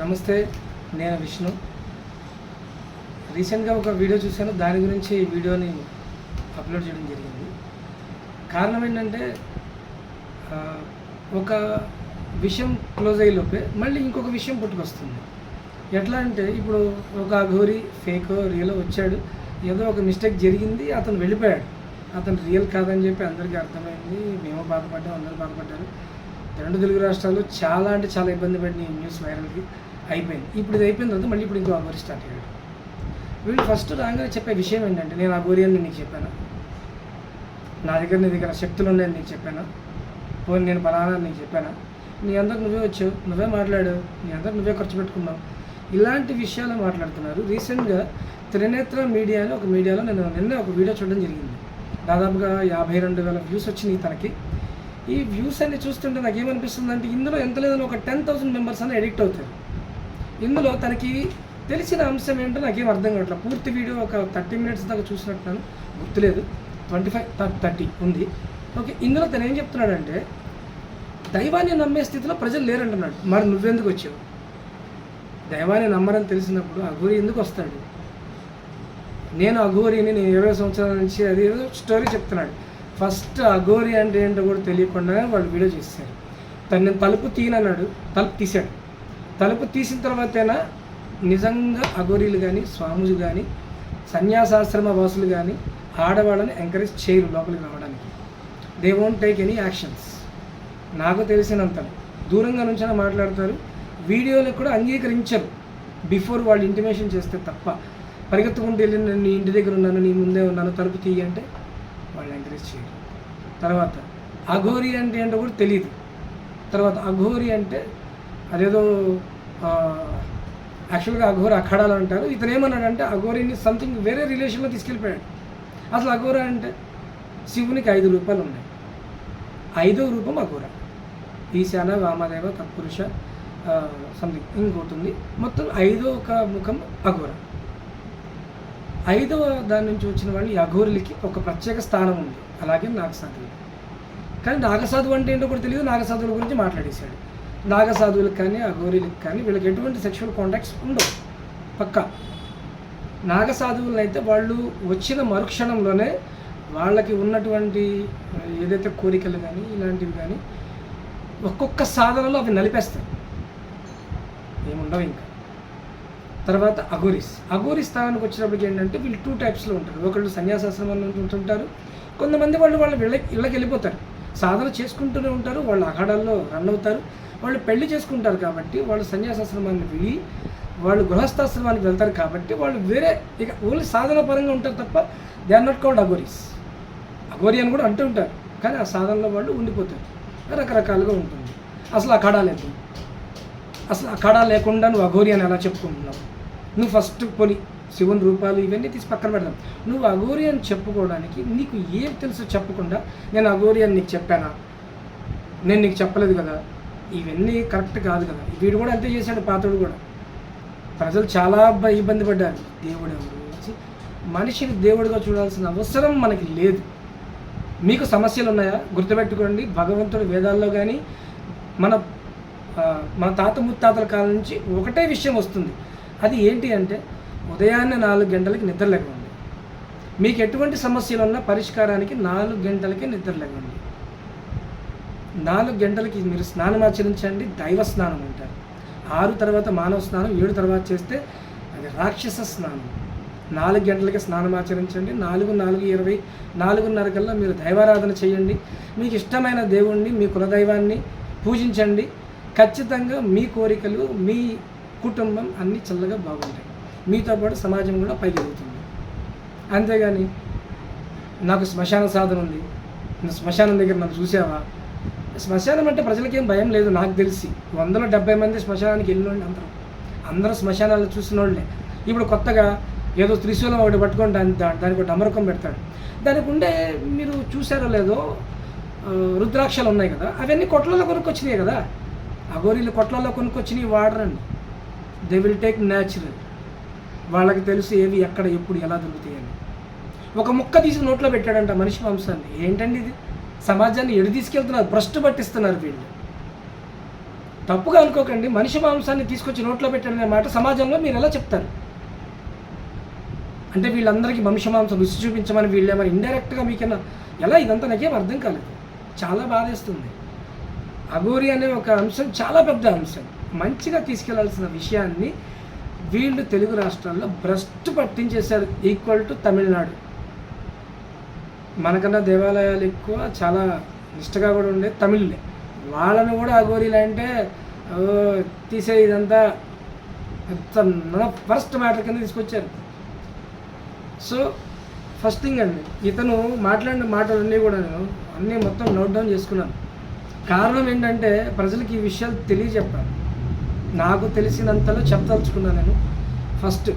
నమస్తే నేను విష్ణు. రీసెంట్గా ఒక వీడియో చూశాను దాని గురించి ఈ వీడియోని అప్లోడ్ చేయడం జరిగింది. కారణం ఏంటంటే ఒక విషయం క్లోజ్ అయ్యేలోపే మళ్ళీ ఇంకొక విషయం పుట్టుకొస్తుంది. ఎట్లా అంటే ఇప్పుడు ఒక అఘోరి ఫేక్ రియల్ వచ్చాడు. ఏదో ఒక మిస్టేక్ జరిగింది అతను వెళ్ళిపోయాడు. అతను రియల్ కాదని చెప్పి అందరికీ అర్థమైంది మేము బాధపడ్డాం అందరూ బాధపడ్డారు. రెండు తెలుగు రాష్ట్రాల్లో చాలా అంటే చాలా ఇబ్బంది పడిన న్యూస్ వైరల్కి అయిపోయింది. ఇప్పుడు ఇది అయిపోయిన తర్వాత మళ్ళీ ఇప్పుడు ఇంకో అఘోరి స్టార్ట్ అయ్యాడు వీళ్ళు ఫస్ట్ రాగానే చెప్పే విషయం ఏంటంటే నేను అఘోరి అని నీకు చెప్పాను. నా దగ్గర నీ దగ్గర శక్తులు ఉన్నాయని నీకు చెప్పాను. పోనీ నేను బలానా అని నీకు చెప్పాను. నీ అందరికి నువ్వే వచ్చావు నువ్వే మాట్లాడావు నీ అందరికి నువ్వే ఖర్చు పెట్టుకున్నావు. ఇలాంటి విషయాలు మాట్లాడుతున్నారు. రీసెంట్గా త్రినేత్ర మీడియాలో ఒక మీడియాలో నేను నిన్న ఒక వీడియో చూడడం జరిగింది. దాదాపుగా యాభై రెండు వేల వ్యూస్ వచ్చినాయి తనకి. ఈ వ్యూస్ అన్ని చూస్తుంటే నాకు ఏమనిపిస్తుంది అంటే ఇందులో ఎంత లేదని ఒక టెన్ థౌసండ్ మెంబర్స్ అని ఎడిక్ట్ అవుతారు. ఇందులో తనకి తెలిసిన అంశం ఏంటో నాకేం అర్థం కావట్లేదు. పూర్తి వీడియో ఒక థర్టీ మినిట్స్ దాకా చూసినట్టున్నాను. గుర్తులేదు. ట్వంటీ ఫైవ్ థర్టీ ఉంది. ఓకే ఇందులో తను ఏం చెప్తున్నాడంటే దైవాన్ని నమ్మే స్థితిలో ప్రజలు లేరంటున్నాడు. మరి నువ్వెందుకు వచ్చావు? దైవాన్ని నమ్మరని తెలిసినప్పుడు అఘోరి ఎందుకు వస్తాడు? నేను అఘోరిని నేను ఇరవై సంవత్సరాల నుంచి అది ఏదో స్టోరీ చెప్తున్నాడు. ఫస్ట్ అఘోరి అంటే ఏంటో కూడా తెలియకుండా వాళ్ళు వీడియో చేశారు. తను నేను తలుపు తీయనన్నాడు తలుపు తీశాడు. తలుపు తీసిన తర్వాతైనా నిజంగా అఘోరీలు కానీ స్వాములు కానీ సన్యాసాశ్రమ వాసులు కానీ ఆడవాళ్ళని ఎంకరేజ్ చేయరు లోపలికి రావడానికి. They won't take any actions నాకు తెలిసినంత దూరంగా నుంచైనా మాట్లాడతారు. వీడియోలకు కూడా అంగీకరించరు. బిఫోర్ వాళ్ళు ఇంటిమేషన్ చేస్తే తప్ప. పరిగెత్తుకుంటూ వెళ్ళి నేను నీ ఇంటి దగ్గర ఉన్నాను నీ ముందే ఉన్నాను తలుపు తీయంటే వాళ్ళు ఎంకరేజ్ చేయరు. తర్వాత అఘోరి అంటే ఏంటో కూడా తెలియదు తర్వాత అఘోరి అంటే అదేదో యాక్చువల్గా అఘోర అఖాడాలు అంటారు. ఇతను ఏమన్నాడంటే అఘోరిని సంథింగ్ వేరే రిలేషన్లో తీసుకెళ్ళిపోయాడు. అసలు అఘోర అంటే శివునికి ఐదు రూపాయలు ఉన్నాయి. ఐదో రూపం అఘోర. ఈశాన వామదేవ తత్పురుష సంథింగ్ ఇంకోటి ఉంది. మొత్తం ఐదో ఒక ముఖం అఘోర. ఐదవ దాని నుంచి వచ్చిన వాళ్ళు ఈ అఘోరులకి ఒక ప్రత్యేక స్థానం ఉంది. అలాగే నాగసాధువులు. కానీ నాగసాధువు అంటే ఏంటో కూడా తెలియదు. నాగసాధువుల గురించి మాట్లాడేశాడు. నాగసాధువులకు కానీ అఘోరీలకు కానీ వీళ్ళకి ఎటువంటి సెక్షువల్ కాంటాక్ట్స్ ఉండవు. పక్క. నాగసాధువులను అయితే వాళ్ళు వచ్చిన మరుక్షణంలోనే వాళ్ళకి ఉన్నటువంటి ఏదైతే కోరికలు కానీ ఇలాంటివి కానీ ఒక్కొక్క సాధనలో అవి నలిపేస్తాయి. ఏముండవు ఇంకా. తర్వాత అఘోరిస్. అఘోరి స్థానానికి వచ్చినప్పటికి ఏంటంటే వీళ్ళు టూ టైప్స్లో ఉంటారు. ఒకళ్ళు సన్యాసాశ్రమం ఉంటుంటారు కొంతమంది వాళ్ళు వాళ్ళ ఇళ్ళ ఇళ్ళకి వెళ్ళిపోతారు. సాధన చేసుకుంటూనే ఉంటారు. వాళ్ళు అఖాడాల్లో రన్ అవుతారు. వాళ్ళు పెళ్ళి చేసుకుంటారు కాబట్టి వాళ్ళు సన్యాసాశ్రమాన్ని వెళ్ళి వాళ్ళు గృహస్థాశ్రమానికి వెళ్తారు కాబట్టి వాళ్ళు వేరే ఇక ఓన్లీ సాధన పరంగా ఉంటారు తప్ప they are not called Aghoris. Aghori అని కూడా అంటూ ఉంటారు. కానీ ఆ సాధనలో వాళ్ళు ఉండిపోతారు. రకరకాలుగా ఉంటుంది. అసలు అఖాడా లేదు అసలు అఖాడా లేకుండా నువ్వు అఘోరి అని ఎలా చెప్పుకుంటున్నావు? నువ్వు ఫస్ట్ పోని శివుని రూపాలు ఇవన్నీ తీసి పక్కన పెడదాం. నువ్వు అఘోరి అని చెప్పుకోవడానికి నీకు ఏం తెలుసో చెప్పకుండా నేను అఘోరి అని నీకు చెప్పానా? నేను నీకు చెప్పలేదు కదా. ఇవన్నీ కరెక్ట్ కాదు కదా. వీడు కూడా అంతే చేశాడు పాత్రుడు కూడా. ప్రజలు చాలా ఇబ్బంది పడ్డారు. దేవుడు ఎవరు? మనిషిని దేవుడిగా చూడాల్సిన అవసరం మనకి లేదు. మీకు సమస్యలు ఉన్నాయా? గుర్తుపెట్టుకోండి భగవంతుడు వేదాల్లో కానీ మన మన తాత ముత్తాతల కాలం నుంచి ఒకటే విషయం వస్తుంది. అది ఏంటి అంటే ఉదయాన్నే నాలుగు గంటలకి నిద్ర లేకండి మీకు ఎటువంటి సమస్యలు ఉన్నా పరిష్కారానికి నాలుగు గంటలకి నిద్ర లేకండి నాలుగు గంటలకి మీరు స్నానం ఆచరించండి దైవ స్నానం అంటారు. ఆరు తర్వాత మానవ స్నానం ఏడు తర్వాత చేస్తే అది రాక్షస స్నానం. నాలుగు గంటలకి స్నానం ఆచరించండి నాలుగు నాలుగు ఇరవై నాలుగున్నర కల్లా మీరు దైవారాధన చేయండి. మీకు ఇష్టమైన దేవుణ్ణి మీ కులదైవాన్ని పూజించండి. ఖచ్చితంగా మీ కోరికలు మీ కుటుంబం అన్నీ చల్లగా బాగుంటాయి. మీతో పాటు సమాజం కూడా పైకి ఎదుగుతుంది. అంతేగాని నాకు శ్మశాన సాధన ఉంది. నువ్వు శ్మశానం దగ్గర నన్ను చూసావా? శ్మశానం అంటే ప్రజలకేం భయం లేదు నాకు తెలిసి. వందల డెబ్బై మంది శ్మశానానికి వెళ్ళినోళ్ళు అందరూ. అందరూ శ్మశానాలు చూసిన వాళ్ళే ఇప్పుడు కొత్తగా ఏదో త్రిశూలం ఒకటి పట్టుకొని దాని దానికి ఒక డమరకం పెడతాడు. దానికి ఉండే మీరు చూసారో లేదో రుద్రాక్షలు ఉన్నాయి కదా అవన్నీ కొట్లలో కొనుక్కొచ్చినాయి కదా? అగోరీలు కొట్లలో కొనుక్కొచ్చినవి వాడరండి. దే విల్ టేక్ న్యాచురల్ వాళ్ళకి తెలుసు ఏవి ఎక్కడ ఎప్పుడు ఎలా దొరుకుతాయని ఒక ముక్క తీసి నోట్లో పెట్టాడంట మనిషి మాంసాన్ని. ఏంటండి ఇది? సమాజాన్ని ఎడు తీసుకెళ్తున్నారు భ్రష్టు పట్టిస్తున్నారు వీళ్ళు. తప్పుగా అనుకోకండి మనిషి మాంసాన్ని తీసుకొచ్చి నోట్లో పెట్టాడనే మాట సమాజంలో మీరు ఎలా చెప్తారు? అంటే వీళ్ళందరికీ మనిషి మాంసం రుచి చూపించమని వీళ్ళేమని ఇండైరెక్ట్గా మీకైనా ఎలా? ఇదంతా నాకేం అర్థం కాలేదు. చాలా బాధేస్తుంది. అఘోరి అనే ఒక అంశం చాలా పెద్ద అంశం. మంచిగా తీసుకెళ్ళాల్సిన విషయాన్ని వీళ్ళు తెలుగు రాష్ట్రాల్లో భ్రష్టు పట్టించేశారు. Equal to Tamil Nadu. మనకన్నా దేవాలయాలు ఎక్కువ చాలా నిష్టగా కూడా ఉండే తమిళ్ళే. వాళ్ళని కూడా అఘోరీలు అంటే తీసే ఇదంతా ఫస్ట్ మ్యాటర్ కింద తీసుకొచ్చారు. సో ఫస్ట్ థింగ్ అండి ఇతను మాట్లాడిన మాటలన్నీ కూడా నేను అన్నీ మొత్తం నోట్ డౌన్ చేసుకున్నాను. కారణం ఏంటంటే ప్రజలకు ఈ విషయాలు తెలియజెప్పాలి. నాకు తెలిసినంతలో చెప్పదలుచుకున్నాను నేను. ఫస్ట్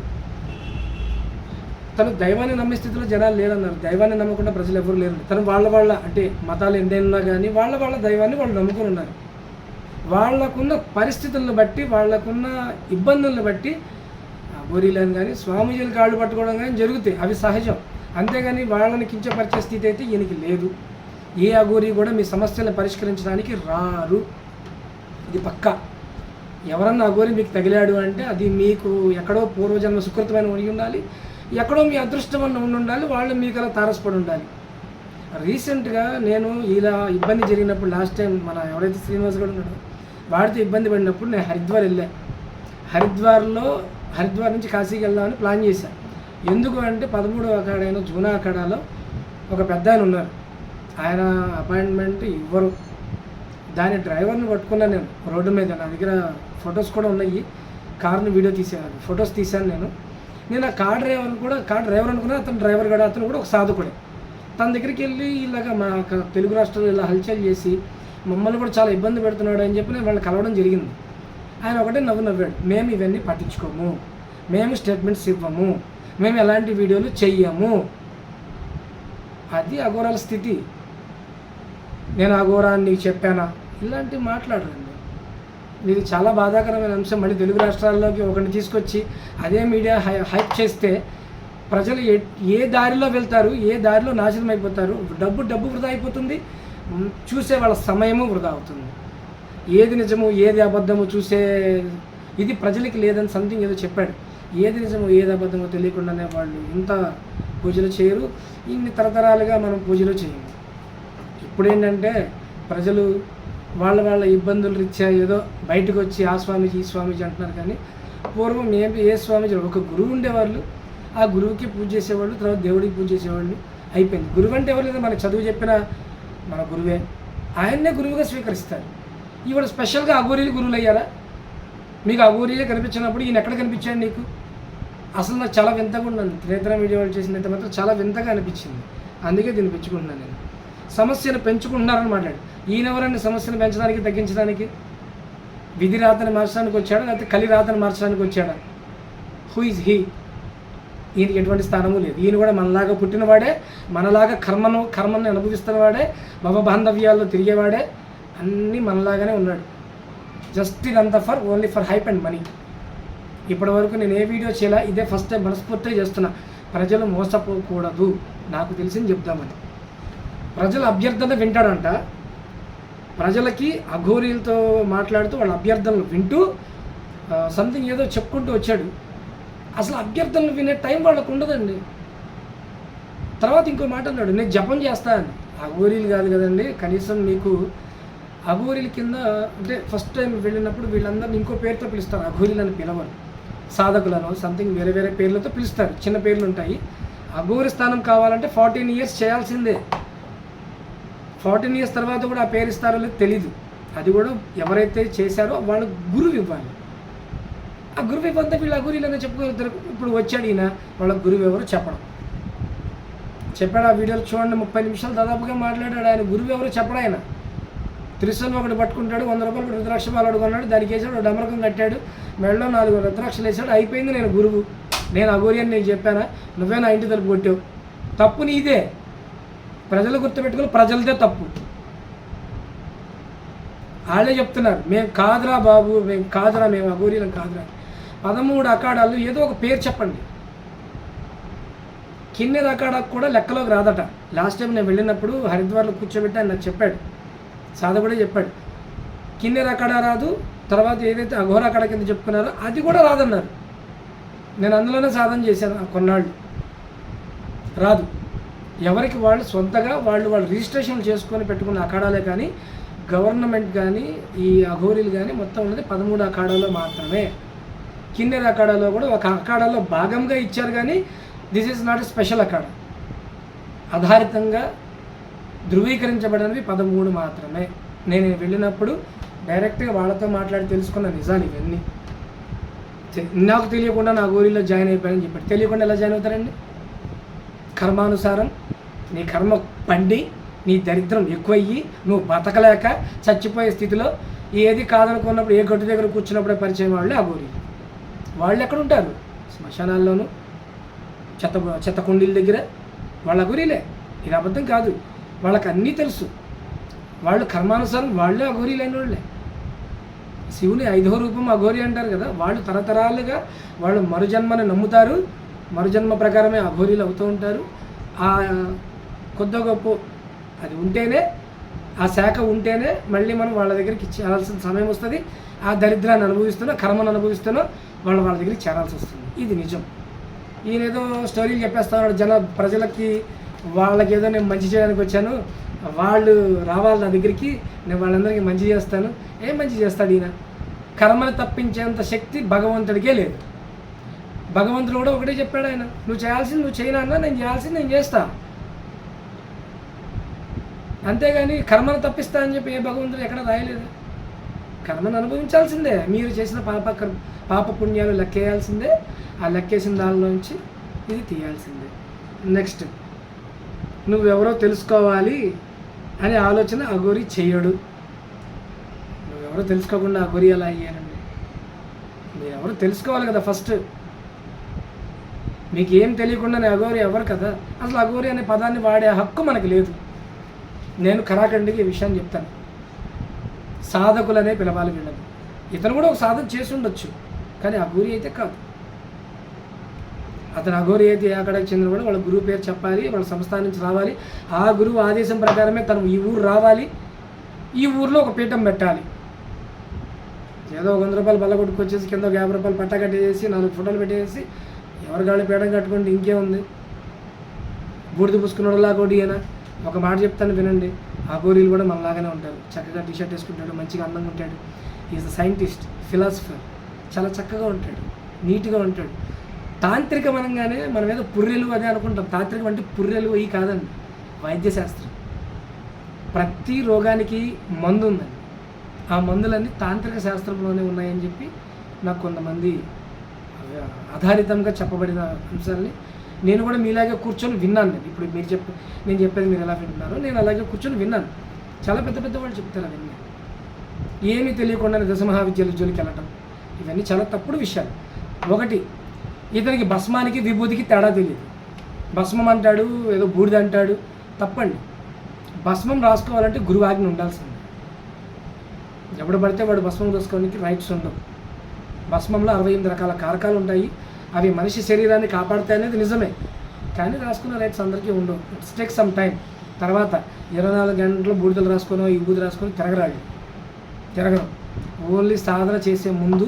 తను దైవాన్ని నమ్మే స్థితిలో జనాలు లేరన్నారు. దైవాన్ని నమ్మకుండా ప్రజలు ఎవరు లేరు తను వాళ్ళ వాళ్ళ అంటే మతాలు ఎన్నైనా కానీ వాళ్ళ వాళ్ళ దైవాన్ని వాళ్ళు నమ్ముకుని ఉన్నారు. వాళ్ళకున్న పరిస్థితులను బట్టి వాళ్ళకున్న ఇబ్బందులను బట్టి బోరీలను కానీ స్వామీజీలు కాళ్ళు పట్టుకోవడం కానీ జరుగుతాయి. అవి సహజం. అంతేగాని వాళ్ళని కించపరిచే స్థితి అయితే ఈయనకి లేదు. ఏ అఘోరి కూడా మీ సమస్యలను పరిష్కరించడానికి రారు. ఇది పక్కా. ఎవరన్నా అఘోరి మీకు తగిలాడు అంటే అది మీకు ఎక్కడో పూర్వజన్మ సుకృతమైన ఉండి ఉండాలి. ఎక్కడో మీ అదృష్టం అన్న ఉండి ఉండాలి. వాళ్ళు మీకు అలా తారసపడి ఉండాలి. రీసెంట్గా నేను ఇలా ఇబ్బంది జరిగినప్పుడు లాస్ట్ టైం మన ఎవరైతే శ్రీనివాస్ కూడా ఉన్నాడో వాడితో ఇబ్బంది పడినప్పుడు నేను హరిద్వార్ వెళ్ళాను హరిద్వార్లో హరిద్వార్ నుంచి కాశీకి వెళ్దామని ప్లాన్ చేశాను ఎందుకు అంటే పదమూడవ అఖాడైన జూనా అఖాడాలో ఒక పెద్ద ఆయన ఉన్నారు. ఆయన అపాయింట్మెంట్ ఇవ్వరు. దాని డ్రైవర్ని పట్టుకున్నాను నేను రోడ్డు మీద నా దగ్గర ఫొటోస్ కూడా ఉన్నాయి. కార్ని వీడియో తీసాను ఫొటోస్ తీశాను నేను. నేను ఆ కార్ డ్రైవర్ కూడా కార్ డ్రైవర్ అనుకున్నా అతను డ్రైవర్ కూడా అతను కూడా ఒక సాధకుడే. తన దగ్గరికి వెళ్ళి ఇలాగ మా తెలుగు రాష్ట్రాలు ఇలా హల్చల్ చేసి మమ్మల్ని కూడా చాలా ఇబ్బంది పెడుతున్నాడు అని చెప్పి నేను వాళ్ళు కలవడం జరిగింది. ఆయన ఒకటే నవ్వు నవ్వాడు మేము ఇవన్నీ పట్టించుకోము. మేము స్టేట్మెంట్స్ ఇవ్వము. మేము ఎలాంటి వీడియోలు చెయ్యము. అది అఘోరాల స్థితి. నేను అఘోరాన్ని చెప్పానా? ఇలాంటివి మాట్లాడరండి. ఇది చాలా బాధాకరమైన అంశం. మళ్ళీ తెలుగు రాష్ట్రాల్లోకి ఒకటి తీసుకొచ్చి అదే మీడియా హై హైప్ చేస్తే ప్రజలు ఏ ఏ దారిలో వెళ్తారు ఏ దారిలో నాశనం అయిపోతారు డబ్బు డబ్బు వృధా అయిపోతుంది చూసే వాళ్ళ సమయము వృధా అవుతుంది. ఏది నిజము ఏది అబద్ధము చూసే ఇది ప్రజలకి లేదని సంథింగ్ ఏదో చెప్పాడు. ఏది నిజమో ఏది అబద్ధమో తెలియకుండానే వాళ్ళు ఇంత పూజలు చేయరు. ఇన్ని తరతరాలుగా మనం పూజలు చేయము ఇప్పుడేంటంటే ప్రజలు వాళ్ళ వాళ్ళ ఇబ్బందులు రీత్యా ఏదో బయటకు వచ్చి ఆ స్వామీజీ ఈ స్వామీజీ అంటున్నారు కానీ పూర్వం ఏ ఏ స్వామీజీ ఒక గురువు ఉండేవాళ్ళు. ఆ గురువుకి పూజ చేసేవాళ్ళు తర్వాత దేవుడికి పూజ చేసేవాళ్ళు. అయిపోయింది. గురువు అంటే ఎవరు లేదా? మనకు చదువు చెప్పిన మన గురువే. ఆయన్నే గురువుగా స్వీకరిస్తారు. ఇవాడు స్పెషల్గా అఘోరీలు గురువులు అయ్యారా మీకు అఘోరీలే కనిపించినప్పుడు ఈయన ఎక్కడ కనిపించాడు నీకు? అసలు నాకు చాలా వింతగా ఉన్నాను త్రేతర మీడియా వాళ్ళు చేసినంత మాత్రం చాలా వింతగా అనిపించింది. అందుకే దీన్ని పెంచుకుంటున్నాను నేను. సమస్యను పెంచుకుంటున్నారని మాట్లాడు ఈయన ఎవరండి సమస్యను పెంచడానికి తగ్గించడానికి? విధి రాతని మార్చడానికి వచ్చాడా? లేకపోతే కలి రాతని మార్చడానికి వచ్చాడా? హూ ఇస్ హీ ఈయనకి ఎటువంటి స్థానము లేదు. ఈయన కూడా మనలాగా పుట్టినవాడే మనలాగా కర్మను కర్మను అనుభవిస్తున్నవాడే భవ బాంధవ్యాల్లో తిరిగేవాడే అన్నీ మనలాగానే ఉన్నాడు. జస్ట్ ఇదంతా for only for hype and money ఇప్పటి వరకు నేను ఏ వీడియో చేయాలా ఇదే ఫస్ట్ టైం మనస్ఫూర్తిగా చేస్తున్నా. ప్రజలు మోసపోకూడదు. నాకు తెలిసింది చెప్దామని. ప్రజల అభ్యర్థన వింటాడంట. ప్రజలకి అఘోరీలతో మాట్లాడుతూ వాళ్ళ అభ్యర్థనలు వింటూ సంథింగ్ ఏదో చెప్పుకుంటూ వచ్చాడు. అసలు అభ్యర్థనలు వినే టైం వాళ్ళకు ఉండదండి. తర్వాత ఇంకో మాట అన్నాడు నేను జపం చేస్తా అని. అఘోరీలు కాదు కదండి కనీసం మీకు అఘోరీల కింద అంటే ఫస్ట్ టైం వెళ్ళినప్పుడు వీళ్ళందరినీ ఇంకో పేరుతో పిలుస్తారు అఘోరీలు అని పిలవరు. సాధకులను సంథింగ్ వేరే వేరే పేర్లతో పిలుస్తారు చిన్న పేర్లు ఉంటాయి. అఘోరి స్థానం కావాలంటే ఫార్టీన్ ఇయర్స్ చేయాల్సిందే. ఫార్టీన్ ఇయర్స్ తర్వాత కూడా ఆ పేరు ఇస్తారో లేదు తెలీదు. అది కూడా ఎవరైతే చేశారో వాళ్ళు గురువు ఇవ్వాలి. ఆ గురువు ఇవ్వంతా వీళ్ళు ఇలా చెప్పుకోగలుగుతారు ఇప్పుడు వచ్చాడు ఈయన వాళ్ళ గురువు ఎవరు చెప్పడం. చెప్పాడు ఆ వీడియోలు చూడండి ముప్పై నిమిషాలు దాదాపుగా మాట్లాడాడు. ఆయన గురువు ఎవరు చెప్పడం ఆయన. త్రిశూలం ఒకటి పట్టుకుంటాడు వంద రూపాయలు రుద్రాక్ష మాలాడు కొన్నాడు దానికి వేసాడు డమరకం కట్టాడు మెడలో నాలుగు రుద్రాక్షలు వేసాడు అయిపోయింది నేను గురువు. నేను అఘోరి అని నేను చెప్పానా? నువ్వే నా ఇంటి తలుపు కొట్టావు. తప్పు నీదే. ప్రజలు గుర్తుపెట్టుకుని ప్రజలదే తప్పు. వాళ్ళే చెప్తున్నారు మేము కాదురా బాబు మేము కాదురా మేము అఘోరీలం కాదురా. పదమూడు అఖాడాలు ఏదో ఒక పేరు చెప్పండి. కిన్నెర అఖాడాకు కూడా లెక్కలోకి రాదట. లాస్ట్ టైం నేను వెళ్ళినప్పుడు హరిద్వార్లో కూర్చోబెట్టి ఆయన నాకు చెప్పాడు. సాధ కూడా చెప్పాడు. కిన్నెర అఖాడా రాదు తర్వాత ఏదైతే అఘోర కడ కింద చెప్పుకున్నారో అది కూడా రాదన్నారు. నేను అందులోనే సాధన చేశాను ఆ కొన్నాళ్ళు. రాదు. ఎవరికి వాళ్ళు సొంతగా వాళ్ళు వాళ్ళు రిజిస్ట్రేషన్ చేసుకొని పెట్టుకున్న అఖాడాలే కానీ గవర్నమెంట్ కానీ ఈ అఘోరీలు కానీ మొత్తం ఉన్నది పదమూడు అఖాడాలో మాత్రమే. కిన్నెర అఖాడాలో కూడా ఒక అఖాడాలో భాగంగా ఇచ్చారు కానీ this is not special akhada. ఆధారితంగా ధృవీకరించబడినవి పదమూడు మాత్రమే. నేను వెళ్ళినప్పుడు డైరెక్ట్గా వాళ్ళతో మాట్లాడి తెలుసుకున్న నిజాలు ఇవన్నీ. నాకు తెలియకుండా నా గోరీలో జాయిన్ అయిపోయానని చెప్పాడు తెలియకుండా ఎలా జాయిన్ అవుతారండి? కర్మానుసారం నీ కర్మ పండి నీ దరిద్రం ఎక్కువయ్యి నువ్వు బతకలేక చచ్చిపోయే స్థితిలో ఏది కాదనుకున్నప్పుడు ఏ గట్టు దగ్గర కూర్చున్నప్పుడే పరిచయం వాళ్ళే ఆ వాళ్ళు ఎక్కడ ఉంటారు? శ్మశానాల్లోనూ చెత్త చెత్త కుండీల దగ్గర. వాళ్ళ గురిలే. ఇది అబద్ధం కాదు. వాళ్ళకి అన్నీ తెలుసు. వాళ్ళు కర్మానుసారం వాళ్ళే అఘోరీలైన వాళ్ళే. శివుని ఐదో రూపం అఘోరి అంటారు కదా. వాళ్ళు తరతరాలుగా వాళ్ళు మరుజన్మని నమ్ముతారు. మరుజన్మ ప్రకారమే అఘోరీలు అవుతూ ఉంటారు. ఆ కొద్ది గొప్ప అది ఉంటేనే ఆ శాఖ ఉంటేనే మళ్ళీ మనం వాళ్ళ దగ్గరికి చేరాల్సిన సమయం వస్తుంది. ఆ దరిద్రాన్ని అనుభవిస్తున్నా కర్మను అనుభవిస్తున్నా వాళ్ళు వాళ్ళ దగ్గరికి చేరాల్సి వస్తుంది. ఇది నిజం. ఈయన ఏదో స్టోరీలు చెప్పేస్తాడు జన ప్రజలకి వాళ్ళకి ఏదో నేను మంచి చేయడానికి వచ్చాను. వాళ్ళు రావాలి నా దగ్గరికి నేను వాళ్ళందరికీ మంచి చేస్తాను. ఏం మంచి చేస్తాడు ఈయన? కర్మను తప్పించేంత శక్తి భగవంతుడికే లేదు. భగవంతుడు కూడా ఒకటే చెప్పాడు ఆయన నువ్వు చేయాల్సింది నువ్వు చేయనా అన్నా నేను చేయాల్సింది నేను చేస్తా. అంతేగాని కర్మను తప్పిస్తా అని చెప్పి ఏ భగవంతుడు ఎక్కడ రాయలేదు. కర్మను అనుభవించాల్సిందే మీరు చేసిన పాప కర్- పాప పుణ్యాలు లెక్కేయాల్సిందే ఆ లెక్కేసిన దానిలోంచి ఇది తీయాల్సిందే. నెక్స్ట్ నువ్వెవరో తెలుసుకోవాలి అనే ఆలోచన అఘోరి చేయడు. నువ్వెవరో తెలుసుకోకుండా అఘోరి ఎలా అయ్యానండి? మీరెవరో తెలుసుకోవాలి కదా ఫస్ట్ మీకు ఏం తెలియకుండానే అఘోరి ఎవరు కదా? అసలు అఘోరి అనే పదాన్ని వాడే హక్కు మనకు లేదు. నేను కరాఖండికి ఈ విషయాన్ని చెప్తాను. సాధకులనే పిలవాలి వీళ్ళని. ఇతను కూడా ఒక సాధన చేసి ఉండొచ్చు కానీ అఘోరి అయితే కాదు. అతను అఘోరి అయితే అక్కడికి చెందిన కూడా వాళ్ళ గురువు పేరు చెప్పాలి వాళ్ళ సంస్థానం నుంచి రావాలి. ఆ గురువు ఆదేశం ప్రకారమే తను ఈ ఊరు రావాలి. ఈ ఊర్లో ఒక పీఠం పెట్టాలి. ఏదో ఒక వంద రూపాయలు బల్ల కొట్టుకొచ్చేసి కింద ఒక యాభై రూపాయలు పట్టా కట్టేసి నాలుగు ఫోటోలు పెట్టేసి ఎవరి గాలి పీఠం కట్టుకుంటే ఇంకేముంది బూడిద పుసుకున్నాడు లాగోటి అయినా ఒక మాట చెప్తాను వినండి. ఆ గోరీలు కూడా మనలాగానే ఉంటారు. చక్కగా టీషర్ట్ వేసుకుంటాడు మంచిగా అందంగా ఉంటాడు. ఈజ్ అ సైంటిస్ట్ ఫిలాసఫర్ చాలా చక్కగా ఉంటాడు. నీట్గా ఉంటాడు. తాంత్రికం అనగానే మనం ఏదో పుర్రెలు అదే అనుకుంటాం. తాంత్రికం అంటే పుర్రెలు అవి కాదండి. వైద్యశాస్త్రం ప్రతి రోగానికి మందు ఉందండి. ఆ మందులన్నీ తాంత్రిక శాస్త్రంలోనే ఉన్నాయని చెప్పి నాకు కొంతమంది ఆధారితంగా చెప్పబడిన అంశాలని నేను కూడా మీలాగే కూర్చొని విన్నాను నేను. ఇప్పుడు మీరు చెప్ప నేను చెప్పేది మీరు ఎలా వింటున్నారో నేను అలాగే కూర్చొని విన్నాను. చాలా పెద్ద పెద్ద వాళ్ళు చెప్తారు అవన్నీ. ఏమీ తెలియకుండానే దశమహావిద్యలు జోలికి వెళ్ళటం. ఇవన్నీ చాలా తప్పుడు విషయాలు. ఒకటి ఇతనికి భస్మానికి విభూతికి తేడా తెలియదు. భస్మం అంటాడు ఏదో బూడిద అంటాడు తప్పండి. భస్మం రాసుకోవాలంటే గురువాగ్ని ఉండాల్సింది. ఎప్పుడు పడితే వాడు భస్మం రాసుకోవడానికి రైట్స్ ఉండవు. భస్మంలో అరవై ఎనిమిది రకాల కారకాలు ఉంటాయి. అవి మనిషి శరీరాన్ని కాపాడుతాయి అనేది నిజమే. కానీ రాసుకున్న రైట్స్ అందరికీ ఉండవు. ఇట్స్ టేక్ సమ్ టైం తర్వాత ఇరవై నాలుగు గంటలు బూడిదలు రాసుకొని ఈ రాసుకొని తిరగరాడు తిరగడం. ఓన్లీ సాధన చేసే ముందు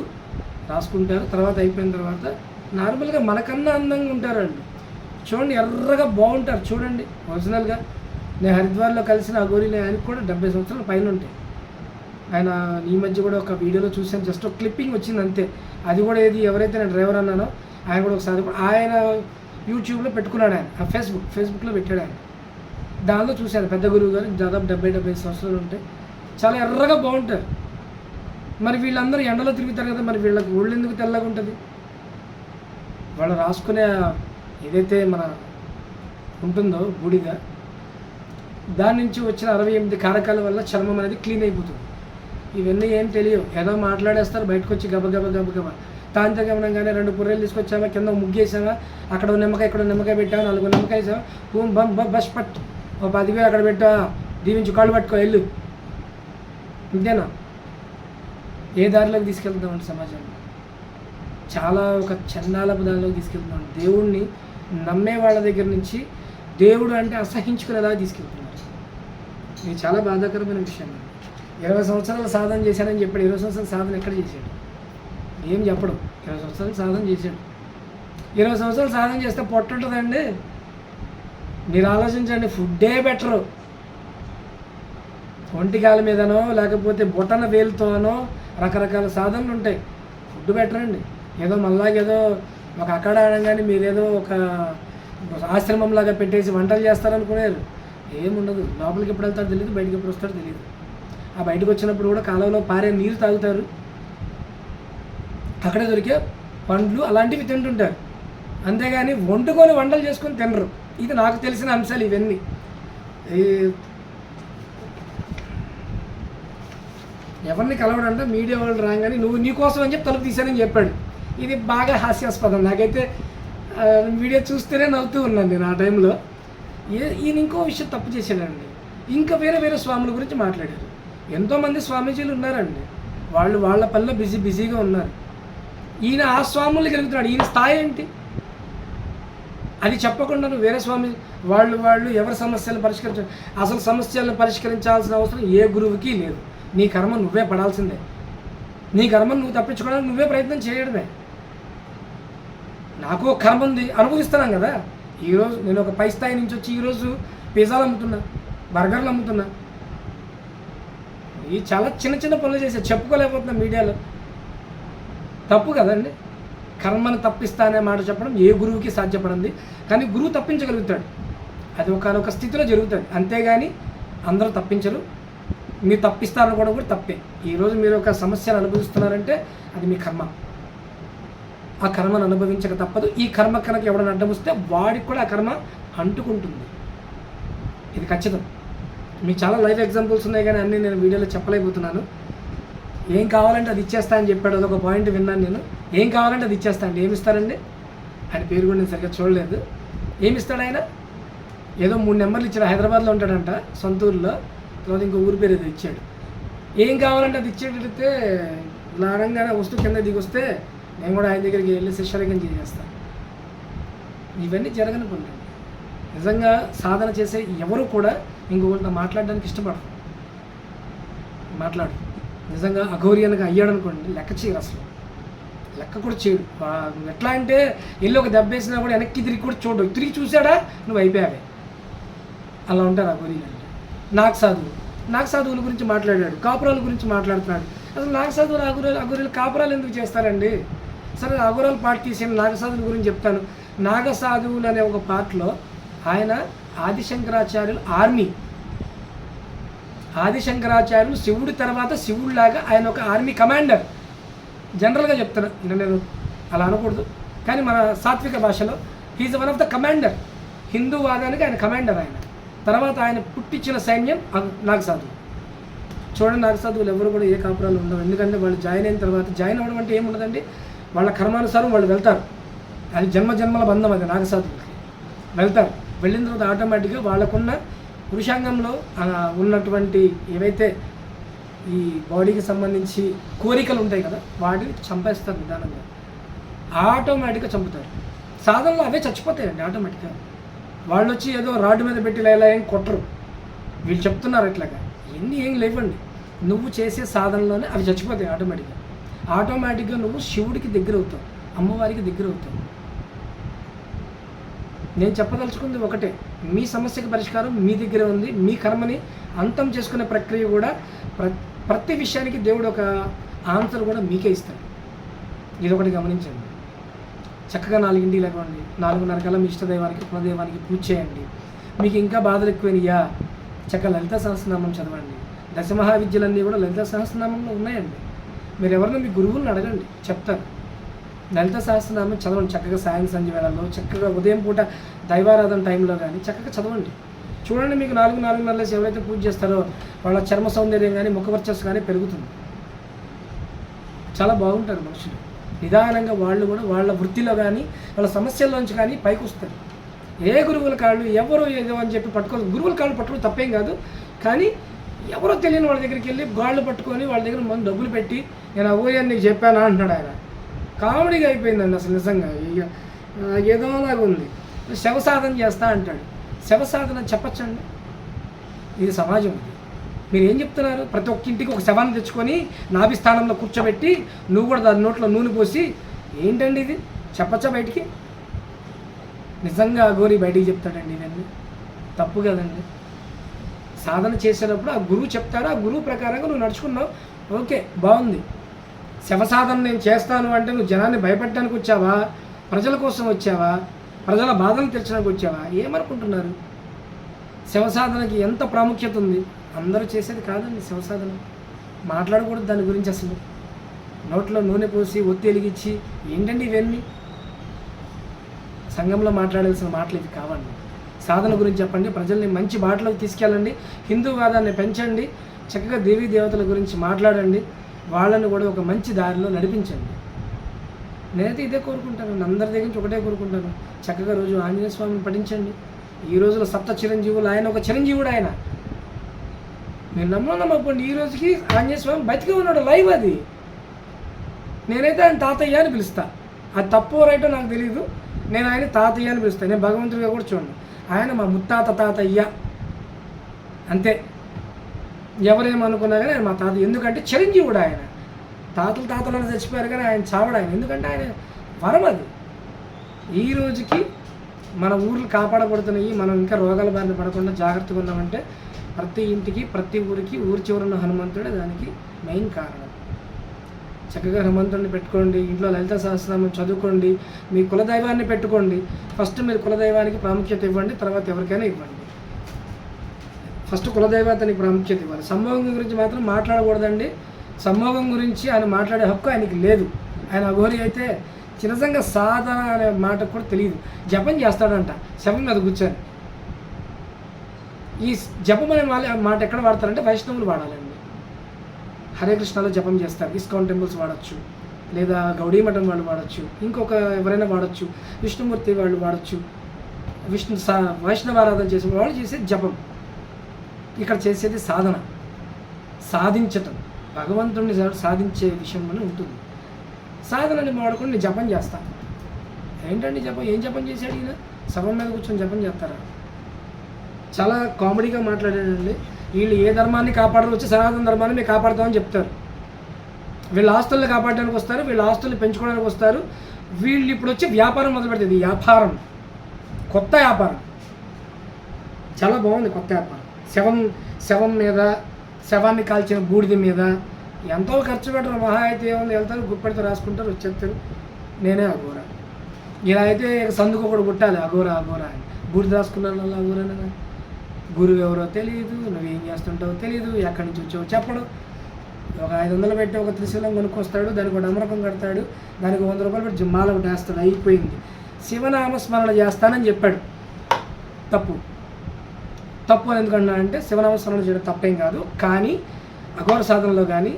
రాసుకుంటారు. తర్వాత అయిపోయిన తర్వాత నార్మల్గా మనకన్నా అందంగా ఉంటారు చూడండి ఎర్రగా బాగుంటారు. చూడండి ఒరిజినల్గా. నేను హరిద్వార్లో కలిసిన అగోరీలో ఆయనకు కూడా డెబ్బై సంవత్సరాల పైన ఉంటాయి. ఆయన ఈ మధ్య కూడా ఒక వీడియోలో చూసాను జస్ట్ ఒక క్లిప్పింగ్ వచ్చింది అంతే. అది కూడా ఏది ఎవరైతే నేను డ్రైవర్ అన్నానో ఆయన కూడా ఒకసారి ఆయన యూట్యూబ్లో పెట్టుకున్నాడు ఆయన. ఆ ఫేస్బుక్ ఫేస్బుక్లో పెట్టాడు ఆయన. దానిలో చూశాను. పెద్ద గురువు గారు దాదాపు డెబ్బై డెబ్బై సంవత్సరాలు ఉంటాయి చాలా ఎర్రగా బాగుంటారు. మరి వీళ్ళందరూ ఎండలో తిరుగుతారు కదా మరి వీళ్ళకి ఒళ్ళు ఎందుకు తెల్లగా ఉంటుంది? వాళ్ళు రాసుకునే ఏదైతే మన ఉంటుందో బూడిద దాని నుంచి వచ్చిన అరవై ఎనిమిది కారకాల వల్ల చర్మం అనేది క్లీన్ అయిపోతుంది. ఇవన్నీ ఏం తెలియవు. ఏదో మాట్లాడేస్తారు బయటకు వచ్చి గబ గబ గబ. గబ రెండు పుర్రెలు తీసుకొచ్చామా కింద ముగ్గేసామా అక్కడ నిమ్మకాయ ఇక్కడ నిమ్మకాయ పెట్టామా నాలుగు నిమ్మకాయ వేసామా బం బమ్ బస్ పట్. ఓ పదివేలు అక్కడ పెట్టా దీవించి కాళ్ళు పట్టుకో వెళ్ళు. ఇంతేనా? ఏ దారిలోకి తీసుకెళ్తామండి సమాజంలో చాలా ఒక చందాలపు దానిలోకి తీసుకెళ్తున్నాం దేవుణ్ణి నమ్మే వాళ్ళ దగ్గర నుంచి దేవుడు అంటే అసహించుకునేలా తీసుకెళ్తున్నారు. ఇది చాలా బాధాకరమైన విషయం. అండి ఇరవై సంవత్సరాలు సాధన చేశానని చెప్పాడు. ఇరవై సంవత్సరాలు సాధన ఎక్కడ చేశాడు? ఏం చెప్పడు. ఇరవై సంవత్సరాలు సాధన చేశాడు. ఇరవై సంవత్సరాలు సాధన చేస్తే పొట్టుంటుందండి మీరు ఆలోచించండి ఫుడ్డే బెటరు. ఒంటికాల మీదనో లేకపోతే బొటన వేలుతోనో రకరకాల సాధనలు ఉంటాయి. ఫుడ్ బెటర్ అండి. ఏదో మళ్ళాగేదో ఒక అక్కడ అనగానే మీరేదో ఒక ఆశ్రమంలాగా పెట్టేసి వంటలు చేస్తారనుకునేరు. ఏముండదు. లోపలికి ఎప్పుడు వెళ్తారో తెలియదు బయటకి ఎప్పుడు వస్తారో తెలియదు ఆ బయటకు వచ్చినప్పుడు కూడా కాలంలో పారే నీరు తాగుతారు. అక్కడే దొరికే పండ్లు అలాంటివి తింటుంటారు. అంతేగాని వండుకొని వంటలు చేసుకొని తినరు. ఇది నాకు తెలిసిన అంశాలు ఇవన్నీ. ఎవరిని కలవడంటే మీడియా వాళ్ళు రాగానే నువ్వు నీకోసం అని చెప్పి తలుపు తీశానని చెప్పాడు. ఇది బాగా హాస్యాస్పదం. నాకైతే మీడియా వీడియో చూస్తేనే నవ్వుతూ ఉన్నాను నేను ఆ టైంలో. ఈయన ఇంకో విషయం తప్పు చేశాడండి. ఇంకా వేరే వేరే స్వాముల గురించి మాట్లాడారు. ఎంతోమంది స్వామీజీలు ఉన్నారండి. వాళ్ళు వాళ్ళ పనిలో బిజీ బిజీగా ఉన్నారు. ఈయన ఆ స్వాములు గెలుగుతున్నాడు ఈయన స్థాయి ఏంటి? అది చెప్పకుండా నువ్వు వేరే స్వామి వాళ్ళు వాళ్ళు ఎవరి సమస్యలను పరిష్కరించ అసలు సమస్యలను పరిష్కరించాల్సిన అవసరం ఏ గురువుకి లేదు. నీ కర్మ నువ్వే పడాల్సిందే. నీ కర్మ నువ్వు తప్పించుకోవడానికి నువ్వే ప్రయత్నం చేయడమే. నాకు ఒక కర్మ ఉంది. అనుభవిస్తున్నాను కదా. ఈరోజు నేను ఒక పై స్థాయి నుంచి వచ్చి ఈరోజు పిజ్జాలు అమ్ముతున్నా బర్గర్లు అమ్ముతున్నా. ఈ చాలా చిన్న చిన్న పనులు చేసే చెప్పుకోలేకపోతున్నా మీడియాలో. తప్పు కదండి? కర్మను తప్పిస్తానే మాట చెప్పడం ఏ గురువుకి సాధ్యపడింది? కానీ గురువు తప్పించగలుగుతాడు. అది ఒకనొక స్థితిలో జరుగుతుంది అంతేగాని అందరూ తప్పించరు. మీరు తప్పిస్తారని కూడా కూడా తప్పే. ఈరోజు మీరు ఒక సమస్యను అనుభవిస్తున్నారంటే అది మీ కర్మ. ఆ కర్మను అనుభవించక తప్పదు. ఈ కర్మ కనుక ఎవడైనా అడ్డం వస్తే వాడికి కూడా ఆ కర్మ అంటుకుంటుంది. ఇది ఖచ్చితం. మీకు చాలా లైఫ్ ఎగ్జాంపుల్స్ ఉన్నాయి కానీ అన్నీ నేను వీడియోలో చెప్పలేకపోతున్నాను. ఏం కావాలంటే అది ఇచ్చేస్తా అని చెప్పాడు అదొక పాయింట్ విన్నాను నేను. ఏం కావాలంటే అది ఇచ్చేస్తా అండి ఏమి ఇస్తారండి ఆయన పేరు కూడా నేను సరిగ్గా చూడలేదు. ఏమి ఇస్తాడు ఆయన? ఏదో మూడు నెంబర్లు ఇచ్చాడు హైదరాబాద్లో ఉంటాడంట సొంత ఊర్లో తర్వాత ఇంకో ఊరి పేరు ఏదో ఇచ్చాడు. ఏం కావాలంటే అది ఇచ్చేటడితే ఇలా అనగానే వస్తూ కింద దిగి వస్తే నేను కూడా ఆయన దగ్గరికి వెళ్ళి శిష్యరకం చేసేస్తాను ఇవన్నీ జరగని పనులు. నిజంగా సాధన చేసే ఎవరు కూడా ఇంకొకరితో మాట్లాడడానికి ఇష్టపడరు. మాట్లాడు నిజంగా అఘోరియన్గా అయ్యాడు అనుకోండి లెక్క చేయరు అసలు. లెక్క కూడా చేయడు. ఎట్లా అంటే వెళ్ళి ఒక దెబ్బ వేసినా కూడా వెనక్కి తిరిగి కూడా చూడవు తిరిగి చూసాడా? నువ్వు అయిపోయావే. అలా ఉంటారు అఘోరి నాకు సాధువు నాకు సాధువుల గురించి మాట్లాడాడు. కాపురాల గురించి మాట్లాడుతున్నాడు. అసలు నాకు సాధువులు అఘోరాలు అఘోరీలు కాపురాలు ఎందుకు చేస్తారండి? సరే అఘోరాలు పాట తీసిన నాగసాధువుల గురించి చెప్తాను. నాగసాధువులు అనే ఒక పాటలో ఆయన ఆదిశంకరాచార్యులు ఆర్మీ. ఆదిశంకరాచార్యులు శివుడి తర్వాత శివుడిలాగా ఆయన ఒక ఆర్మీ కమాండర్. జనరల్గా చెప్తాను నేను అలా అనకూడదు. కానీ మన సాత్విక భాషలో he's one of the commander. Hindu వాదానికి ఆయన కమాండర్ ఆయన. తర్వాత ఆయన పుట్టించిన సైన్యం నాగసాధువు. చూడండి నాగసాధువులు ఎవరు కూడా ఏ కాపురాలు ఉండవు ఎందుకంటే వాళ్ళు జాయిన్ అయిన తర్వాత జాయిన్ అవ్వడం అంటే ఏముండదండి? వాళ్ళ కర్మానుసారం వాళ్ళు వెళ్తారు. అది జన్మ జన్మల బంధం అది నాగసాధువులకి. వెళ్తారు. వెళ్ళిన తర్వాత ఆటోమేటిక్గా వాళ్ళకున్న పురుషాంగంలో ఉన్నటువంటి ఏవైతే ఈ బాడీకి సంబంధించి కోరికలు ఉంటాయి కదా వాటిని చంపేస్తారు నిదానంగా. ఆటోమేటిక్గా చంపుతారు. సాధనలో అవే చచ్చిపోతాయండి ఆటోమేటిక్గా. వాళ్ళు వచ్చి ఏదో రాడ్డు మీద పెట్టి ఇలా ఏం కొట్టరు. వీళ్ళు చెప్తున్నారు ఇట్లాగా ఎన్ని ఏం లేవండి. నువ్వు చేసే సాధనలోనే అవి చచ్చిపోతాయి ఆటోమేటిక్గా. ఆటోమేటిక్గా నువ్వు శివుడికి దగ్గర అవుతావు అమ్మవారికి దగ్గర అవుతావు నేను చెప్పదలుచుకుంది ఒకటే. మీ సమస్యకి పరిష్కారం మీ దగ్గర ఉంది. మీ కర్మని అంతం చేసుకునే ప్రక్రియ కూడా ప్ర ప్రతి విషయానికి దేవుడు ఒక ఆన్సర్ కూడా మీకే ఇస్తాడు. ఇది ఒకటి గమనించండి. చక్కగా నాలుగింటికి లేకండి నాలుగున్నర కల్లా మీ ఇష్టదైవానికి కులదైవానికి పూజ చేయండి. మీకు ఇంకా బాధలు ఎక్కువైనయా? చక్కగా లలిత సహస్రనామం చదవండి. దశమహావిద్యలన్నీ కూడా లలిత సహస్రనామంలో ఉన్నాయండి. మీరు ఎవరినో మీ గురువులను అడగండి. చెప్తారు. లలిత సహస్రనామం చదవండి. చక్కగా సాయం సంధ్య వేళల్లో చక్కగా ఉదయం పూట దైవారాధన టైంలో కానీ చక్కగా చదవండి. చూడండి మీకు నాలుగు నాలుగున్నర లేసి ఎవరైతే పూజ చేస్తారో వాళ్ళ చర్మ సౌందర్యం కానీ ముఖవర్చస్సు కానీ పెరుగుతుంది. చాలా బాగుంటారు మనుషులు. నిదానంగా వాళ్ళు కూడా వాళ్ళ వృత్తిలో కానీ వాళ్ళ సమస్యల్లోంచి కానీ పైకి వస్తారు. ఏ గురువుల కాళ్ళు ఎవరు ఏదో అని చెప్పి పట్టుకో గురువుల కాళ్ళు పట్టుకోవడం తప్పేం కాదు. కానీ ఎవరో తెలియని వాళ్ళ దగ్గరికి వెళ్ళి గాళ్ళు పట్టుకొని వాళ్ళ దగ్గర మనం డబ్బులు పెట్టి నేను అవ్వని నీకు చెప్పానా? అంటున్నాడు ఆయన. కామెడీగా అయిపోయిందండి అసలు నిజంగా. ఇక ఏదోలాగా ఉంది. శవ సాధన చేస్తా అంటాడు. శవ సాధన చెప్పచ్చండి? ఇది సమాజం మీరు ఏం చెప్తున్నారు? ప్రతి ఒక్క ఇంటికి ఒక శవాన్ని తెచ్చుకొని నాభి స్థానంలో కూర్చోబెట్టి నువ్వు కూడా దాని నోట్లో నూనె పోసి ఏంటండి ఇది? చెప్పచ్చా బయటికి? నిజంగా గోరి బయటికి చెప్తాడండి ఇవన్నీ. తప్పు కదండి. సాధన చేసేటప్పుడు ఆ గురువు చెప్తాడు. ఆ గురువు ప్రకారంగా నువ్వు నడుచుకున్నావు. ఓకే బాగుంది. శవసాధన నేను చేస్తాను అంటే నువ్వు జనాన్ని భయపెట్టడానికి వచ్చావా? ప్రజల కోసం వచ్చావా? ప్రజల బాధలు తీర్చడానికి వచ్చావా? ఏమనుకుంటున్నారు? శవసాధనకి ఎంత ప్రాముఖ్యత ఉంది? అందరూ చేసేది కాదండి శవసాధన. మాట్లాడకూడదు దాని గురించి అసలు. నోట్లో నూనె పోసి ఒత్తి వెలిగించి ఏంటండి ఇవన్నీ? సంఘంలో మాట్లాడాల్సిన మాటలు ఇవి కావండి. సాధన గురించి చెప్పండి. ప్రజల్ని మంచి బాటలోకి తీసుకెళ్ళండి. హిందూవాదాన్ని పెంచండి. చక్కగా దేవీ దేవతల గురించి మాట్లాడండి. వాళ్ళని కూడా ఒక మంచి దారిలో నడిపించండి. నేనైతే ఇదే కోరుకుంటాను. అందరి దగ్గర నుంచి ఒకటే కోరుకుంటాను. చక్కగా రోజు ఆంజనేయ స్వామిని పఠించండి. ఈ రోజులో సప్త చిరంజీవులు ఆయన ఒక చిరంజీవుడు ఆయన. నేను నమ్మలో నమ్మకండి ఈ రోజుకి ఆంజనేయ స్వామి బతికే ఉన్నాడు లైవ్ అది. నేనైతే ఆయన తాతయ్య అని పిలుస్తా. అది తప్పు రైటో నాకు తెలియదు నేను ఆయన తాతయ్య అని పిలుస్తాను నేను భగవంతుడిగా కూడా చూడండి ఆయన మా ముత్తాత తాతయ్య. అంతే. ఎవరేమనుకున్నా కానీ మా తాత ఎందుకంటే చిరంజీవుడు ఆయన. తాతలు తాతలను చచ్చిపోయారు కానీ ఆయన చావడు ఆయన. ఎందుకంటే ఆయన వరం అది. ఈ రోజుకి మన ఊర్లు కాపాడబడుతున్నాయి మనం ఇంకా రోగాల బారిన పడకుండా జాగ్రత్తగా ఉన్నామంటే ప్రతి ఇంటికి ప్రతి ఊరికి ఊరి చివరున్న హనుమంతుడే దానికి మెయిన్ కారణం. చక్కగా హనుమంతుడిని పెట్టుకోండి ఇంట్లో లలిత సహస్రనామం చదువుకోండి మీ కులదైవాన్ని పెట్టుకోండి. ఫస్ట్ మీరు కులదైవానికి ప్రాముఖ్యత ఇవ్వండి తర్వాత ఎవరికైనా ఇవ్వండి. ఫస్ట్ కులదైవతనికి ప్రాముఖ్యత ఇవ్వాలి. సంభోగం గురించి మాత్రం మాట్లాడకూడదండి. సంభోగం గురించి ఆయన మాట్లాడే హక్కు ఆయనకి లేదు. ఆయన అఘోరి అయితే చిరసంగ సాధన అనే మాట కూడా తెలియదు. జపం చేస్తాడంట. శవం మీద కూర్చొని. ఈ జపం అనే వాళ్ళ మాట ఎక్కడ వాడతారంటే వైష్ణవులు వాడాలండి. హరే కృష్ణలో జపం చేస్తారు. ఇస్కాన్ టెంపుల్స్ వాడచ్చు. లేదా గౌడీ మఠం వాళ్ళు వాడచ్చు. ఇంకొక ఎవరైనా వాడచ్చు. విష్ణుమూర్తి వాళ్ళు వాడచ్చు. విష్ణు సా వైష్ణవారాధన చేసే వాళ్ళు చేసే జపం. ఇక్కడ చేసేది సాధన. సాధించటం. భగవంతుడిని సాధించే విషయంలోనే ఉంటుంది. సాధనని వాడుకొని నేను జపం చేస్తాను ఏంటండి జపం? ఏం జపం చేశాడు ఈయన? సభం మీద కూర్చొని జపం చేస్తారా? చాలా కామెడీగా మాట్లాడాడండి. వీళ్ళు ఏ ధర్మాన్ని కాపాడరు వచ్చి సనాతన ధర్మాన్ని మేము కాపాడుతామని చెప్తారు. వీళ్ళ ఆస్తుల్ని కాపాడడానికి వస్తారు వీళ్ళ ఆస్తుల్ని పెంచుకోవడానికి వస్తారు. వీళ్ళు ఇప్పుడు వచ్చి వ్యాపారం మొదలు పెడుతుంది వ్యాపారం. కొత్త వ్యాపారం. చాలా బాగుంది కొత్త వ్యాపారం. శవం శవం మీద శవాన్ని కాల్చిన బూడిద మీద ఎంతో ఖర్చు పెట్టరు మహా అయితే ఏముంది వెళ్తారు గుప్పెడితో రాసుకుంటారు వచ్చేస్తారు. నేనే అఘోర. ఇలా అయితే సందుకు ఒకడు పుట్టాలి అఘోర అఘోర అని. బూడిద రాసుకున్నాను అలా అఘోరనే గురువు ఎవరో తెలియదు నువ్వేం చేస్తుంటావో తెలియదు ఎక్కడి నుంచి వచ్చావో చెప్పడు. ఒక ఐదు వందలు పెట్టి ఒక త్రిశూలం కొనుక్కొస్తాడు దానికి ఒక నమ్మకం కడతాడు దానికి వంద రూపాయలు పెట్టి జిమ్మాల ఒకటి వేస్తాడు అయిపోయింది. శివనామస్మరణ చేస్తానని చెప్పాడు. తప్పు. తప్పు అని ఎందుకన్నా అంటే శివనామస్మరణ చేయడం తప్పేం కాదు. కానీ అఘోర సాధనలో కానీ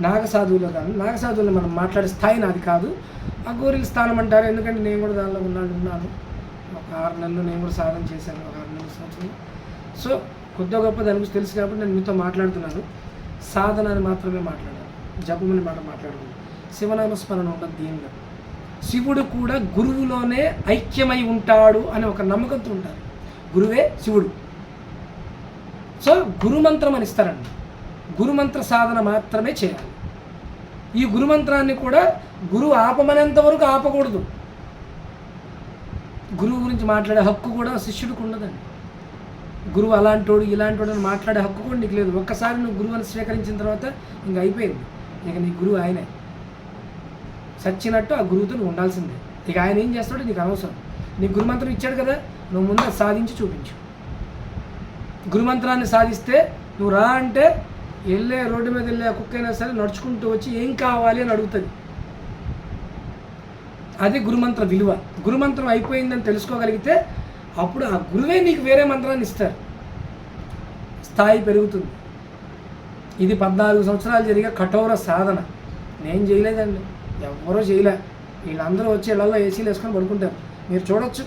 నాగ సాధువులో కానీ నాగసాధువులు మనం మాట్లాడే స్థాయి నాది కాదు. అఘోరిల స్థానం అంటారు. ఎందుకంటే నేను కూడా దానిలో ఉన్నాను ఉన్నాను. ఒక ఆరు నెలలు నేను కూడా సాధన చేశాను. ఒక ఆరు నెలల సంవత్సరం. సో కొద్దిగా గొప్ప దాని గురించి తెలుసు కాబట్టి నేను మీతో మాట్లాడుతున్నాను. సాధన అని మాత్రమే మాట్లాడాను. జపమని మాట మాట్లాడుకున్నాను శివనామస్మరణ ఉండదు దీనిలో శివుడు కూడా గురువులోనే ఐక్యమై ఉంటాడు అనే ఒక నమ్మకంతో ఉంటారు. గురువే శివుడు. సో గురుమంత్రం అని ఇస్తారండి. గురుమంత్ర సాధన మాత్రమే చేయాలి. ఈ గురుమంత్రాన్ని కూడా గురువు ఆపమనేంత వరకు ఆపకూడదు. గురువు గురించి మాట్లాడే హక్కు కూడా శిష్యుడికి ఉండదండి. గురువు అలాంటోడు ఇలాంటోడు అని మాట్లాడే హక్కు కూడా నీకు లేదు. ఒక్కసారి నువ్వు గురువుని స్వీకరించిన తర్వాత ఇంక అయిపోయింది. ఇక నీ గురువు ఆయనే. సచ్చినట్టు ఆ గురువుతో నువ్వు ఉండాల్సిందే. ఇక ఆయన ఏం చేస్తాడో నీకు అనవసరం. నీకు గురుమంత్రం ఇచ్చాడు కదా నువ్వు ముందు సాధించి చూపించు. గురుమంత్రాన్ని సాధిస్తే నువ్వు రా అంటే వెళ్ళే రోడ్డు మీద వెళ్ళే కుక్క అయినా సరే నడుచుకుంటూ వచ్చి ఏం కావాలి అని అడుగుతుంది. అది గురుమంత్ర విలువ. గురుమంత్రం అయిపోయిందని తెలుసుకోగలిగితే అప్పుడు ఆ గురువే నీకు వేరే మంత్రాన్ని ఇస్తారు. స్థాయి పెరుగుతుంది. ఇది పద్నాలుగు సంవత్సరాలు జరిగే కఠోర సాధన. నేను చేయలేదండి. ఎవరో చేయలే. వీళ్ళందరూ వచ్చి ఇళ్ళల్లో ఏసీలు వేసుకొని పడుకుంటారు. మీరు చూడొచ్చు.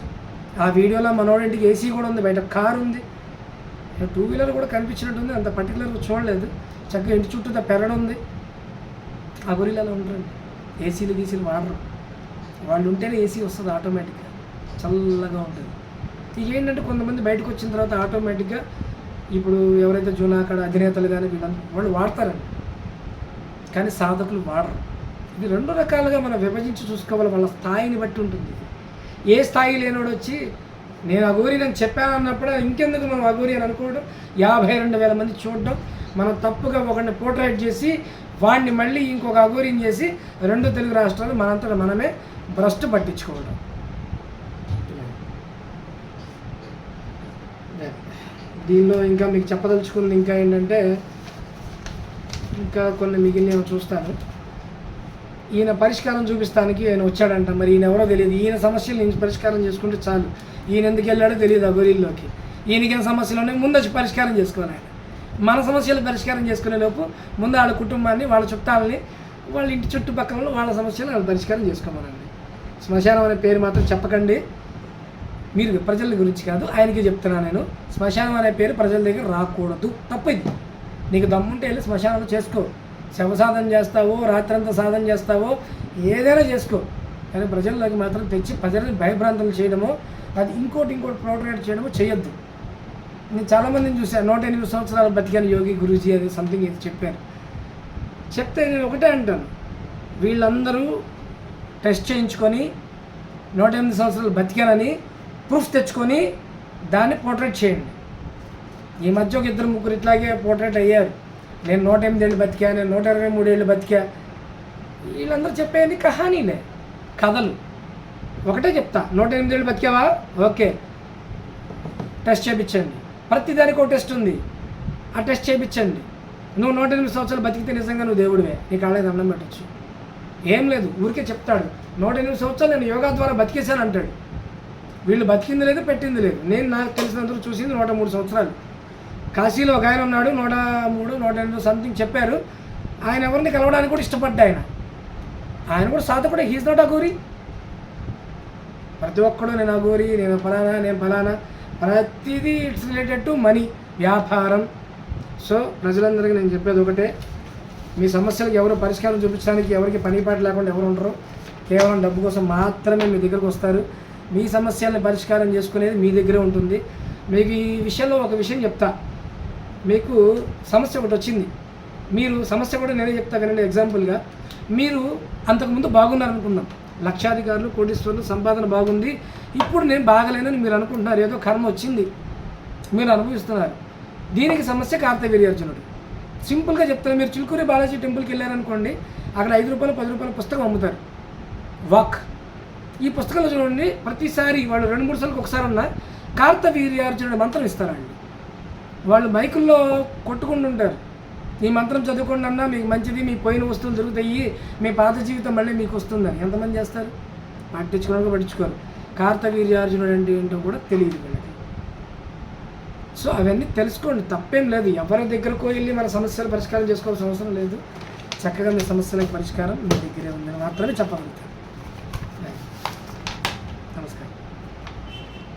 ఆ వీడియోలో మనోడింటికి ఏసీ కూడా ఉంది. బయట కారు ఉంది టూ వీలర్ కూడా కనిపించినట్టుంది. అంత పర్టికులర్గా చూడలేదు. చక్కగా ఇంటి చుట్టూ పెరడు ఉంది. ఆ గొరిలలో ఉంటారండి ఏసీలు గీసీలు వాడరు. వాళ్ళు ఉంటేనే ఏసీ వస్తుంది ఆటోమేటిక్గా చల్లగా ఉంటుంది. ఇక ఏంటంటే కొంతమంది బయటకు వచ్చిన తర్వాత ఆటోమేటిక్గా ఇప్పుడు ఎవరైతే జూనాకడ అధినేతలు కానీ వీళ్ళందరూ వాళ్ళు వాడతారండి. కానీ సాధకులు వాడరు. ఇది రెండు రకాలుగా మనం విభజించి చూసుకోవాలి. వాళ్ళ స్థాయిని బట్టి ఉంటుంది. ఏ స్థాయి లేనోడు వచ్చి నేను అఘోరి నేను చెప్పాను అన్నప్పుడు ఇంకెందుకు మనం అఘోరి అని అనుకోవడం? యాభై రెండు వేల మంది చూడడం. మనం తప్పుగా ఒకరిని పోర్ట్రేట్ చేసి వాడిని మళ్ళీ ఇంకొక అగూరిని చేసి రెండు తెలుగు రాష్ట్రాలు మనంతటా మనమే భ్రష్టు పట్టించుకోవడం. దీనిలో ఇంకా మీకు చెప్పదలుచుకుంది ఇంకా ఏంటంటే ఇంకా కొన్ని మిగిలినవి చూస్తాను. ఈయన పరిష్కారం చూపిస్తానికి ఆయన వచ్చాడంట. మరి ఈయన ఎవరో తెలియదు. ఈయన సమస్యలు నేను పరిష్కారం చేసుకుంటే చాలు. ఈయన ఎందుకు వెళ్ళాడో తెలియదు అగోరీల్లోకి ఈయనకి సమస్యలు ఉన్నాయి? ముందు వచ్చి పరిష్కారం చేసుకోవాలి ఆయన. మన సమస్యలు పరిష్కారం చేసుకునే లోపు ముందు వాళ్ళ కుటుంబాన్ని వాళ్ళ చుట్టాలని వాళ్ళ ఇంటి చుట్టుపక్కల వాళ్ళ సమస్యలు వాళ్ళు పరిష్కారం చేసుకోమనండి. శ్మశానం అనే పేరు మాత్రం చెప్పకండి. మీరు ప్రజల గురించి కాదు ఆయనకి చెప్తున్నాను నేను. శ్మశానం అనే పేరు ప్రజల దగ్గర రాకూడదు. తప్పింది. నీకు దమ్ముంటే వెళ్ళి శ్మశానం చేసుకో. శవ సాధన చేస్తావో రాత్రంతా సాధన చేస్తావో ఏదైనా చేసుకో. కానీ ప్రజల్లోకి మాత్రం తెచ్చి ప్రజల్ని భయభ్రాంతులు చేయడమో అది ఇంకోటి ఇంకోటి ప్రోటరేట్ చేయడము చేయొద్దు. నేను చాలామందిని చూశాను. నూట ఎనిమిది సంవత్సరాలు బతికాను యోగి గురూజీ అది సంథింగ్ ఇది చెప్పారు. చెప్తే నేను ఒకటే అంటాను. వీళ్ళందరూ టెస్ట్ చేయించుకొని నూట ఎనిమిది సంవత్సరాలు బతికానని ప్రూఫ్ తెచ్చుకొని దాన్ని పోర్ట్రేట్ చేయండి. ఈ మధ్య ఒక ఇద్దరు ముగ్గురు ఇట్లాగే పోర్ట్రేట్ అయ్యారు. నేను నూట ఎనిమిది ఏళ్ళు బతికా నేను నూట ఇరవై మూడు ఏళ్ళు బతికా. వీళ్ళందరూ చెప్పేది కహానీలే కథలు. ఒకటే చెప్తా. నూట ఎనిమిది ఏళ్ళు బతికావా? ఓకే. టెస్ట్ చేయించండి ప్రతి దానికి ఒక టెస్ట్ ఉంది. ఆ టెస్ట్ చేయించండి నువ్వు నూట ఎనిమిది సంవత్సరాలు బతికితే నిజంగా నువ్వు దేవుడివే. నీకు అలాగే దండం పెట్టచ్చు. ఏం లేదు. ఊరికే చెప్తాడు. నూట ఎనిమిది సంవత్సరాలు నేను యోగా ద్వారా బతికేశాను అంటాడు. వీళ్ళు బతికింది లేదు పెట్టింది లేదు. నేను నాకు తెలిసినందుకు చూసింది నూట మూడు సంవత్సరాలు. కాశీలో ఒక ఆయన ఉన్నాడు నూట మూడు నూట ఎనిమిది సంథింగ్ చెప్పారు. ఆయన ఎవరిని కలవడానికి కూడా ఇష్టపడ్డా ఆయన ఆయన కూడా సాధకుడే. హీజ్ నాట్ అగోరి ప్రతి ఒక్కడు నేను అగోరి నేను ఫలానా నేను ఫలానా. ప్రతిదీ ఇట్స్ రిలేటెడ్ టు మనీ వ్యాపారం. సో ప్రజలందరికీ నేను చెప్పేది ఒకటే. మీ సమస్యలకు ఎవరు పరిష్కారం చూపించడానికి ఎవరికి పనిపాటు లేకుండా ఎవరు ఉండరు. కేవలం డబ్బు కోసం మాత్రమే మీ దగ్గరకు వస్తారు. మీ సమస్యల్ని పరిష్కారం చేసుకునేది మీ దగ్గరే ఉంటుంది. మీకు ఈ విషయంలో ఒక విషయం చెప్తా. మీకు సమస్య ఒకటి వచ్చింది. మీరు సమస్య కూడా నేనే చెప్తా వినండి ఎగ్జాంపుల్గా. మీరు అంతకుముందు బాగున్నారనుకున్నాం లక్షాధికారులు కోటీశ్వరులు సంపాదన బాగుంది. ఇప్పుడు నేను బాగలేనని మీరు అనుకుంటున్నారు. ఏదో కర్మ వచ్చింది. మీరు అనుభవిస్తున్నారు. దీనికి సమస్య కార్తవీర్యార్జునుడు. సింపుల్గా చెప్తాను మీరు చిలుకూరి బాలాజీ టెంపుల్కి వెళ్ళారనుకోండి అక్కడ ఐదు రూపాయలు పది రూపాయల పుస్తకం అమ్ముతారు. వాక్. ఈ పుస్తకంలో చూడండి ప్రతిసారి వాళ్ళు రెండు మూడు సార్లు ఒకసారి ఉన్న కార్తవీర్యార్జునుడు మంత్రం ఇస్తారండి. వాళ్ళు మైకుల్లో కొట్టుకుంటుంటారు. ఈ మంత్రం చదువుకోండి అన్నా మీకు మంచిది మీ పోయిన వస్తువులు దొరుకుతాయి మీ పాత జీవితం మళ్ళీ మీకు వస్తుందని. ఎంతమంది చేస్తారు? పట్టించుకోవడానికి పట్టించుకోరు. కార్తవీర్యార్జునుడు అంటే ఏంటో కూడా తెలియదు వీళ్ళకి. సో అవన్నీ తెలుసుకోండి. తప్పేం లేదు. ఎవరి దగ్గరకు వెళ్ళి మన సమస్యలు పరిష్కారం చేసుకోవాల్సిన అవసరం లేదు. చక్కగా మీ సమస్యలకు పరిష్కారం మీ దగ్గరే ఉందని మాత్రమే చెప్పగలుగుతాను